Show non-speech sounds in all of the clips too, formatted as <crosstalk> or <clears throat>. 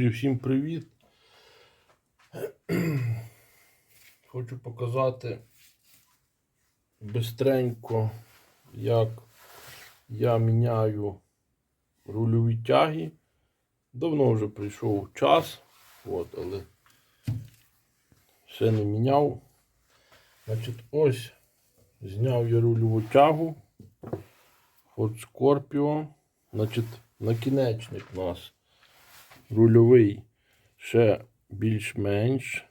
Друзі, всім привіт. <clears throat> Хочу показати бистренько, як я міняю рульові тяги. Давно вже прийшов час, от, але ще не міняв. Значить, ось зняв я рульову тягу. Ford Scorpio. Значить, накінечник у нас рульовий ще більш-менш.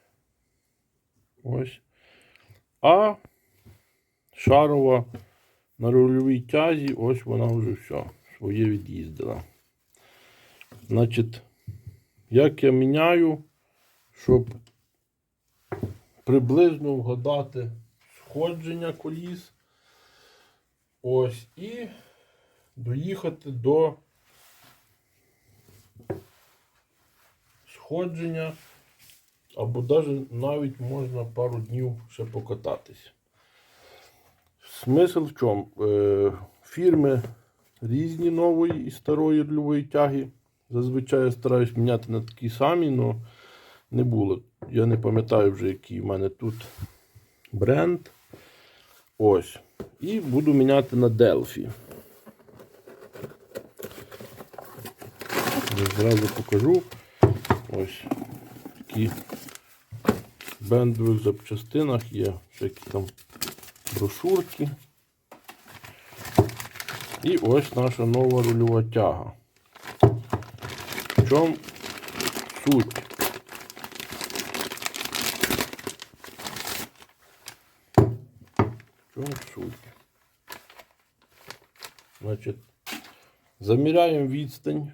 Ось. А шарова на рульовій тязі, ось вона вже все, своє від'їздила. Значить, як я міняю, щоб приблизно вгадати сходження коліс. Ось і доїхати до сходження, або навіть, можна пару днів ще покататись. Смисл в чому? Е, фірми різні нової і старої рульової тяги. Зазвичай я стараюсь міняти на такі самі, але не було. Я не пам'ятаю вже, який в мене тут бренд. Ось. І буду міняти на Delphi. Я зразу покажу. Ось такі в бендових запчастинах є всякі там брошурки. І ось наша нова рульова тяга. В чому суть? В чому суть? Значить, заміряємо відстань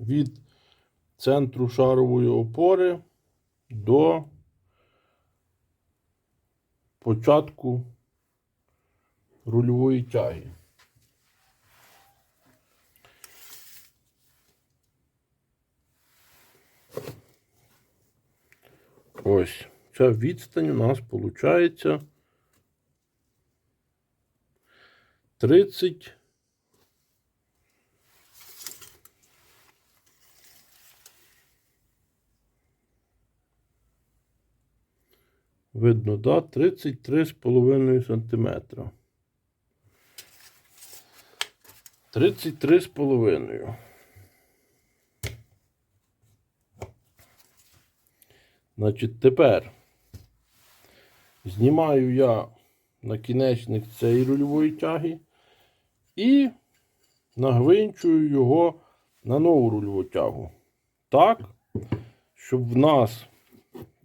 від центру шарової опори до початку рульової тяги. Ось ця відстань у нас виходить 30 Видно, да? 33,5 сантиметра. 33,5. Значить, тепер знімаю я накінечник цієї рульової тяги і нагвинчую його на нову рульову тягу. Так, щоб в нас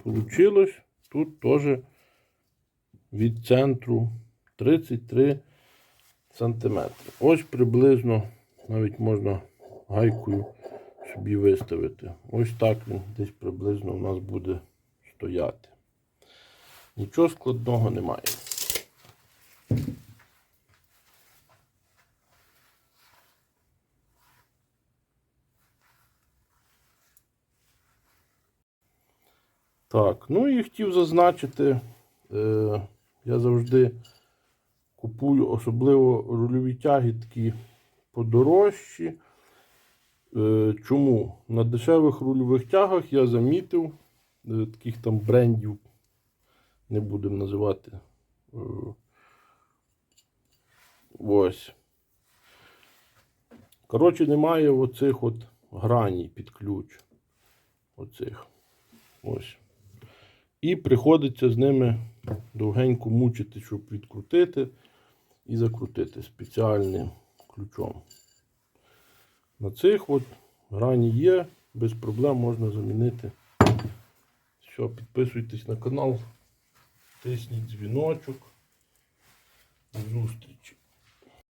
вийшло тут теж від центру 33 см. Ось приблизно навіть можна гайкою собі виставити. Ось так він десь приблизно у нас буде стояти. Нічого складного немає. Так, ну і хотів зазначити, е, я завжди купую особливо рульові тяги такі подорожчі. Е, чому? На дешевих рульових тягах я замітив е, таких там брендів, не будемо називати. Е, ось. Коротше, немає оцих от граній під ключ. Оцих. Ось. І приходиться з ними довгенько мучити, щоб відкрутити і закрутити спеціальним ключом. На цих от грані є, без проблем можна замінити. Все, підписуйтесь на канал, тисніть дзвіночок. До зустрічі.